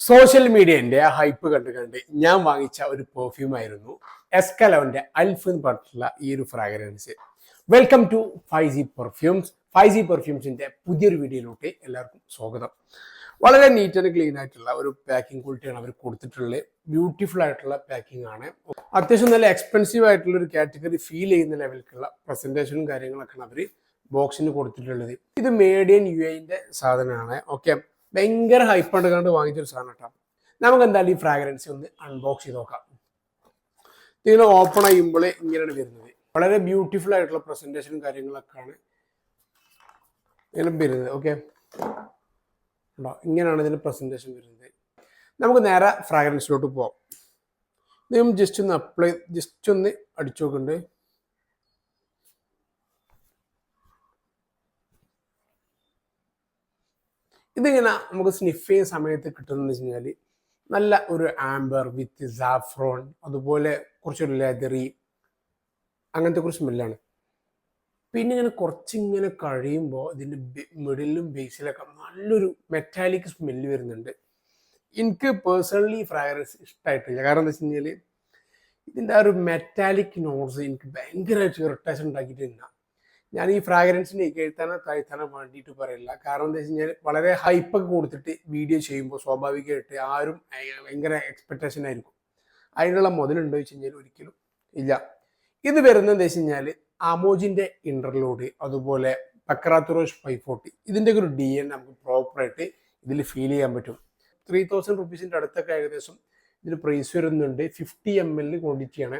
Social മീഡിയന്റെ ആ hype കണ്ട് കണ്ട് ഞാൻ വാങ്ങിച്ച ഒരു പെർഫ്യൂം ആയിരുന്നു എസ്കലോന്റെ അൽഫ് എന്ന് പറഞ്ഞിട്ടുള്ള ഈ ഒരു fragrance welcome to five G perfumes five G പെർഫ്യൂംസിന്റെ പുതിയൊരു വീഡിയോയിലോട്ട് എല്ലാവർക്കും സ്വാഗതം. വളരെ നീറ്റ് ആൻഡ് ക്ലീൻ ആയിട്ടുള്ള ഒരു പാക്കിംഗ് ക്വാളിറ്റിയാണ് അവർ കൊടുത്തിട്ടുള്ളത്. ബ്യൂട്ടിഫുൾ ആയിട്ടുള്ള പാക്കിംഗ് ആണ്. അത്യാവശ്യം നല്ല എക്സ്പെൻസീവ് ആയിട്ടുള്ള ഒരു കാറ്റഗറി ഫീൽ ചെയ്യുന്ന ലെവലിലുള്ള പ്രസന്റേഷനും കാര്യങ്ങളൊക്കെയാണ് അവർ ബോക്സിന് കൊടുത്തിട്ടുള്ളത്. ഇത് മേഡ് ഇൻ യു എന്റെ സാധനമാണ്. ഓക്കെ ഭയങ്കര ഹൈപ്പ് കണ്ട് വാങ്ങിച്ചൊരു സാധനം കേട്ടോ. നമുക്ക് എന്തായാലും ഈ ഫ്രാഗ്രൻസ് ഒന്ന് അൺബോക്സ് ചെയ്ത് നോക്കാം. നിങ്ങൾ ഓപ്പൺ ചെയ്യുമ്പോൾ ഇങ്ങനെയാണ് വരുന്നത്. വളരെ ബ്യൂട്ടിഫുൾ ആയിട്ടുള്ള പ്രസന്റേഷനും കാര്യങ്ങളൊക്കെയാണ് ഇങ്ങനെ വരുന്നത്. ഓക്കെ ഇങ്ങനെയാണ് ഇതിന്റെ പ്രസന്റേഷൻ വരുന്നത്. നമുക്ക് നേരെ ഫ്രാഗ്രൻസിലോട്ട് പോവാം. ഇത് ജസ്റ്റ് ഒന്ന് അപ്ലൈ ജസ്റ്റ് ഒന്ന് അടിച്ചു നോക്കുന്നുണ്ട്. ഇതിങ്ങനെ നമുക്ക് സ്നിഫ് ചെയ്യുന്ന സമയത്ത് കിട്ടുന്നതെന്ന് വെച്ച് കഴിഞ്ഞാൽ നല്ല ഒരു ആംബർ വിത്ത് സാഫ്രോൺ അതുപോലെ കുറച്ചൊരു ലെതറി അങ്ങനത്തെ കുറച്ച് സ്മെല്ലാണ് പിന്നെ ഇങ്ങനെ കുറച്ചിങ്ങനെ കഴിയുമ്പോൾ ഇതിന്റെ മിഡിലും ബേസിലൊക്കെ നല്ലൊരു മെറ്റാലിക് സ്മെല്ല് വരുന്നുണ്ട്. എനിക്ക് പേഴ്സണലി ഫ്രാഗ്രൻസ് ഇഷ്ടമായിട്ടില്ല കാരണം എന്താ വെച്ച് കഴിഞ്ഞാൽ ഇതിന്റെ ആ ഒരു മെറ്റാലിക് നോട്ട്സ് എനിക്ക് ഭയങ്കരമായിട്ട് ഇറിറ്റേഷൻ ഉണ്ടാക്കിയിട്ടില്ല ഞാൻ ഈ ഫ്രാഗ്രൻസിനെ എഴുത്താനോ താഴ്ത്താനോ വേണ്ടിയിട്ട് പറയില്ല. കാരണം എന്താ വെച്ച് കഴിഞ്ഞാൽ വളരെ ഹൈപ്പൊക്കെ കൊടുത്തിട്ട് വീഡിയോ ചെയ്യുമ്പോൾ സ്വാഭാവികമായിട്ട് ആരും ഭയങ്കര എക്സ്പെക്ടേഷൻ ആയിരിക്കും. അതിനുള്ള മുതലുണ്ടോ വെച്ച് കഴിഞ്ഞാൽ ഒരിക്കലും ഇല്ല. ഇത് വരുന്നത് എന്താ വെച്ച് കഴിഞ്ഞാൽ അമോജിന്റെ ഇന്റർലോഡ് അതുപോലെ പക്രാത്തുറോഷ് ഫൈവ് ഫോർട്ടി ഇതിന്റെ ഒരു ഡി എൻ നമുക്ക് പ്രോപ്പറായിട്ട് ഇതിൽ ഫീൽ ചെയ്യാൻ പറ്റും. ത്രീ തൗസൻഡ് റുപ്പീസിന്റെ അടുത്തൊക്കെ ഏകദേശം ഇതിന് പ്രൈസ് വരുന്നുണ്ട്. ഫിഫ്റ്റി എം എൽ ക്വാണ്ടിറ്റിയാണ്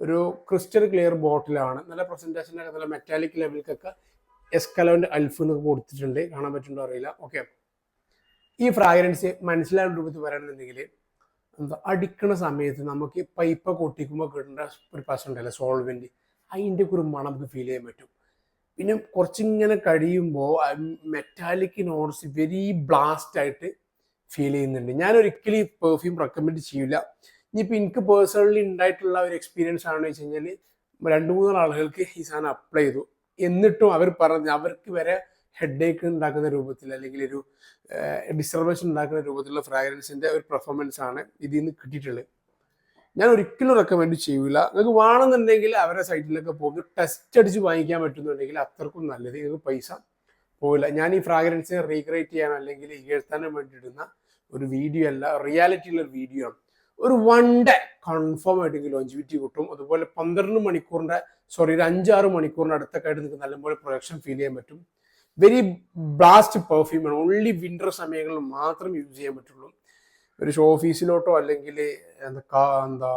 ഒരു ക്രിസ്റ്റൽ ക്ലിയർ ബോട്ടിലാണ്. നല്ല പ്രസന്റേഷനൊക്കെ നല്ല മെറ്റാലിക് ലെവലിലൊക്കെ എസ്കലോന്റെ അൽഫ് എന്നൊക്കെ കൊടുത്തിട്ടുണ്ട്. കാണാൻ പറ്റുന്നുണ്ടോ അറിയില്ല. ഓക്കെ ഈ ഫ്രാഗ്രൻസ് മനസ്സിലാവുന്ന രൂപത്തിൽ പറയണമെന്നുണ്ടെങ്കിൽ എന്താ അടിക്കണ സമയത്ത് നമുക്ക് പൈപ്പ പൊട്ടിക്കുമ്പോൾ കിട്ടുന്ന ഒരു പ്രശ്നമുണ്ടല്ലോ സോൾവെന്റ് അതിന്റെ ഒക്കെ ഒരു മണം നമുക്ക് ഫീൽ ചെയ്യാൻ പറ്റും. പിന്നെ കുറച്ചിങ്ങനെ കഴിയുമ്പോൾ മെറ്റാലിക് നോട്ട്സ് വെരി ബ്ലാസ്റ്റ് ആയിട്ട് ഫീൽ ചെയ്യുന്നുണ്ട്. ഞാൻ ഒരിക്കലും ഈ പെർഫ്യൂം റെക്കമെൻഡ് ചെയ്യില്ല ഇനിയിപ്പോൾ എനിക്ക് പേഴ്സണലി ഉണ്ടായിട്ടുള്ള ഒരു എക്സ്പീരിയൻസ് ആണെന്ന് വെച്ച് കഴിഞ്ഞാൽ രണ്ട് മൂന്ന് ആളുകൾക്ക് ഈ സാധനം അപ്ലൈ ചെയ്തു. എന്നിട്ടും അവർ പറഞ്ഞ് അവർക്ക് വരെ ഹെഡ് ഏക്ക് ഉണ്ടാക്കുന്ന രൂപത്തിൽ അല്ലെങ്കിൽ ഒരു ഡിസ്റ്റർബൻസ് ഉണ്ടാക്കുന്ന രൂപത്തിലുള്ള ഫ്രാഗ്രൻസിന്റെ ഒരു പെർഫോമൻസ് ആണ് ഇതിൽ നിന്ന് കിട്ടിയിട്ടുള്ളത്. ഞാൻ ഒരിക്കലും റെക്കമെൻഡ് ചെയ്യൂല. നിങ്ങൾക്ക് വേണമെന്നുണ്ടെങ്കിൽ അവരുടെ സൈറ്റിലൊക്കെ പോകുന്നു. ടെസ്റ്റ് അടിച്ച് വാങ്ങിക്കാൻ പറ്റുന്നുണ്ടെങ്കിൽ അത്രക്കും നല്ലത്. നിങ്ങൾക്ക് പൈസ പോകില്ല ഞാൻ ഈ ഫ്രാഗ്രൻസിനെ റീക്രിയേറ്റ് ചെയ്യാൻ അല്ലെങ്കിൽ എഴുത്താനും വേണ്ടിയിടുന്ന ഒരു വീഡിയോ അല്ല റിയാലിറ്റിയുള്ള ഒരു വീഡിയോ ആണ്. ഒരു വൺ ഡേ കൺഫേം ആയിട്ട് ലോഞ്ചിവിറ്റി കിട്ടും. അതുപോലെ പന്ത്രണ്ട് മണിക്കൂറിന്റെ സോറി ഒരു അഞ്ചാറ് മണിക്കൂറിന്റെ അടുത്തൊക്കെ ആയിട്ട് നിങ്ങൾക്ക് നല്ലപോലെ പ്രൊഡക്ഷൻ ഫീൽ ചെയ്യാൻ പറ്റും. വെരി ബ്ലാസ്റ്റ് പെർഫ്യൂമാണ് ഓൺലി വിന്റർ സമയങ്ങളിൽ മാത്രം യൂസ് ചെയ്യാൻ പറ്റുള്ളൂ. ഒരു ഷോ ഓഫീസിലോട്ടോ അല്ലെങ്കിൽ എന്താ എന്താ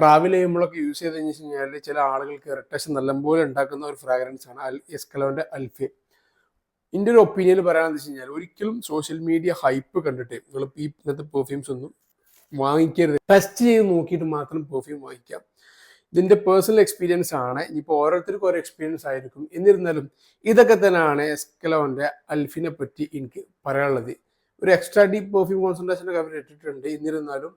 ട്രാവൽ ചെയ്യുമ്പോഴൊക്കെ യൂസ് ചെയ്ത് കഴിഞ്ഞ് കഴിഞ്ഞാൽ ചില ആളുകൾക്ക് ഇറിറ്റേഷൻ നല്ലപോലെ ഉണ്ടാക്കുന്ന ഒരു ഫ്രാഗ്രൻസ് ആണ് അൽ എസ്കലോന്റെ അൽഫെ എന്റെ ഒരു ഒപ്പീനിയൻ പറയാമെന്ന് വെച്ച് കഴിഞ്ഞാൽ ഒരിക്കലും സോഷ്യൽ മീഡിയ ഹൈപ്പ് കണ്ടിട്ട് നിങ്ങൾ ഈ ഇന്നത്തെ പെർഫ്യൂംസ് ഒന്നും വാങ്ങിക്കരുത്. ടെസ്റ്റ് ചെയ്ത് നോക്കിയിട്ട് മാത്രം പെർഫ്യൂം വാങ്ങിക്കാം. ഇതിന്റെ പേഴ്സണൽ എക്സ്പീരിയൻസ് ആണ്. ഇനിയിപ്പോൾ ഓരോരുത്തർക്കും ഓരോ എക്സ്പീരിയൻസ് ആയിരിക്കും. എന്നിരുന്നാലും ഇതൊക്കെ തന്നെയാണ് എസ്കലോന്റെ അൽഫിനെ പറ്റി എനിക്ക് പറയാനുള്ളത്. ഒരു എക്സ്ട്രാ ഡീപ്പ് പെർഫ്യൂം കോൺസെൻട്രേഷൻ ഒക്കെ അവർ ഇട്ടിട്ടുണ്ട്. എന്നിരുന്നാലും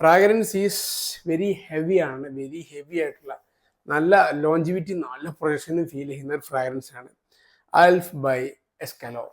ഫ്രാഗ്രൻസ് ഈസ് വെരി ഹെവി ആണ്. വെരി ഹെവി ആയിട്ടുള്ള നല്ല ലോഞ്ചിവിറ്റി നല്ല പ്രൊജക്ഷനും ഫീൽ ചെയ്യുന്ന ഒരു ഫ്രാഗ്രൻസ് ആണ്. അൽഫ് ബൈ എസ്കലോ